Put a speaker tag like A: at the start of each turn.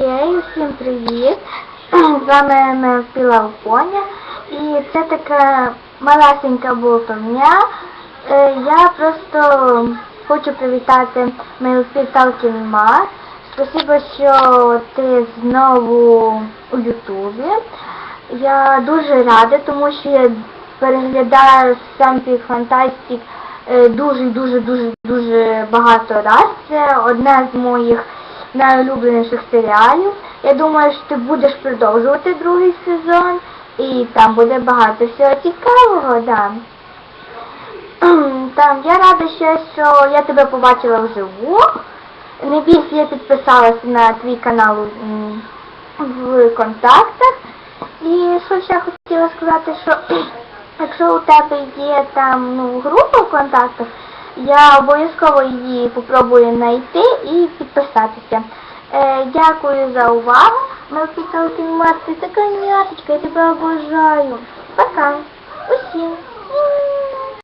A: Окей, всім привіт! З вами Мелпіла Поня. І це така малесенька болтовня. Е, Я просто хочу привітати Мелпі Талкін Мар. Спасибо, що ти знову у Ютубі. Я дуже рада, тому що я переглядаю Сампік Фантастик дуже дуже дуже багато раз. Це одна з моїх найулюбленіших серіалів. Я думаю, що ти будеш продовжувати другий сезон і там буде багато всього цікавого, да. Там я рада ще, що я тебе побачила вживу. Не бійся, я підписалася на твій канал в контактах. І що ще хотіла сказати, що якщо у тебе є там ну, група в контактах, я обов'язково її попробую знайти і підписатися. Е, дякую за увагу. Ми писали мати така няточка, я тебе обожаю. Пока.